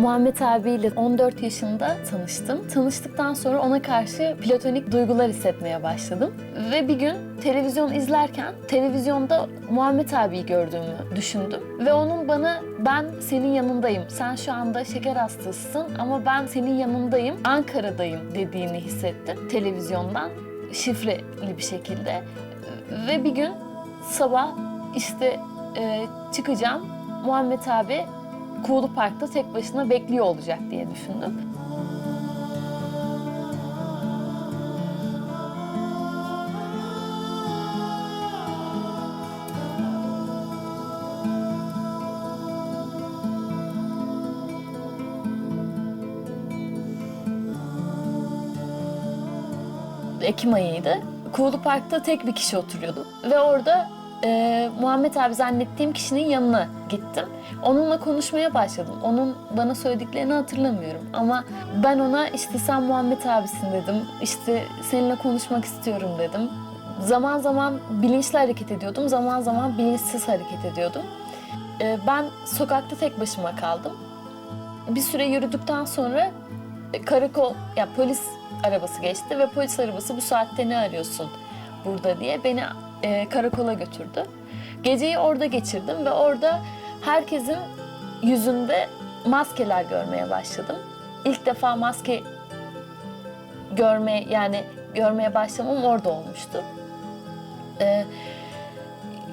Muhammed abiyle 14 yaşında tanıştım. Tanıştıktan sonra ona karşı platonik duygular hissetmeye başladım. Ve bir gün televizyon izlerken televizyonda Muhammed abiyi gördüğümü düşündüm. Ve onun bana ben senin yanındayım, sen şu anda şeker hastasısın ama ben senin yanındayım, Ankara'dayım dediğini hissettim televizyondan şifreli bir şekilde. Ve bir gün sabah işte e, çıkacağım. Muhammed abi Kuğulu Park'ta tek başına bekliyor olacak diye düşündüm. Ekim ayıydı. Kuğulu Park'ta tek bir kişi oturuyordu. Ve orada e, Muhammed abi zannettiğim kişinin yanına gittim. Onunla konuşmaya başladım. Onun bana söylediklerini hatırlamıyorum. Ama ben ona işte sen Muhammed abisin dedim. İşte seninle konuşmak istiyorum dedim. Zaman zaman bilinçli hareket ediyordum. Zaman zaman bilinçsiz hareket ediyordum. E, ben sokakta tek başıma kaldım. Bir süre yürüdükten sonra e, karakol, ya polis arabası geçti ve polis arabası bu saatte ne arıyorsun burada diye beni e, karakola götürdü. Geceyi orada geçirdim ve orada herkesin yüzünde maskeler görmeye başladım. İlk defa maske görme yani görmeye başlamam orada olmuştu. E,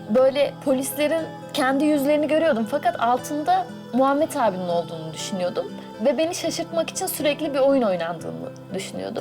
böyle polislerin kendi yüzlerini görüyordum fakat altında Muhammed abinin olduğunu düşünüyordum ve beni şaşırtmak için sürekli bir oyun oynandığını düşünüyordum.